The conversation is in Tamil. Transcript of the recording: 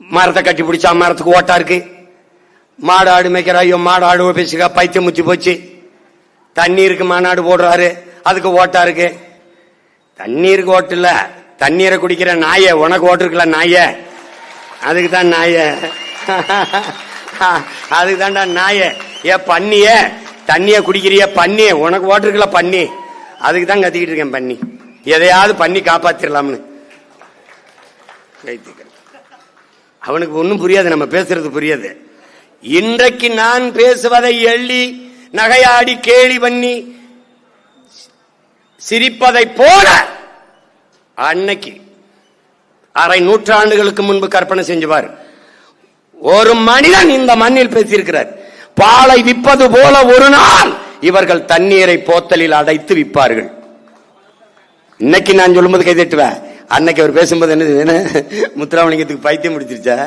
மரத்தை கட்டி பிடிச்சா மரத்துக்கு ஓட்டா இருக்கு. மாடு ஆடு மேய்க்கிற ஐயோ மாடு ஆடு பேசிக்கா பைத்தியம் முத்தி போச்சு. தண்ணீருக்கு மாநாடு போடுறாரு. அதுக்கு ஓட்டா இருக்கு. தண்ணீருக்கு ஓட்டு இல்ல. தண்ணீரை குடிக்கிற நாய உனக்கு ஓட்டு இருக்கல நாய? அதுக்கு தான் நாய. அதுக்கு தான்டா நாய. ஏ பண்ணிய தண்ணிய குடிக்கிறிய பண்ணி உனக்கு ஓட்டு இருக்கல பண்ணி அதுக்கு தான் கத்திக்கிட்டு இருக்கேன் பண்ணி எதையாவது பண்ணி காப்பாத்திரலாம்னு. வைத்துக்கிறேன் அவனுக்கு ஒன்றும் புரியாது நம்ம பேசுறது புரியாது. இன்றைக்கு நான் பேசுவதை எள்ளி நகையாடி கேலி பண்ணி சிரிப்பதை போல அன்னைக்கு அரை நூற்றாண்டுகளுக்கு முன்பு கற்பனை செஞ்சுவார். ஒரு மனிதன் இந்த மண்ணில் பேசியிருக்கிறார். பாலை விற்பது போல ஒரு நாள் இவர்கள் தண்ணீரை போத்தலில் அடைத்து விற்பார்கள். இன்னைக்கு நான் சொல்லும்போது கைதட்டுவேன். அன்னைக்கு அவர் பேசும்போது என்ன? முத்துராமலிங்கத்துக்கு பைத்தியம் முடிச்சிருச்சா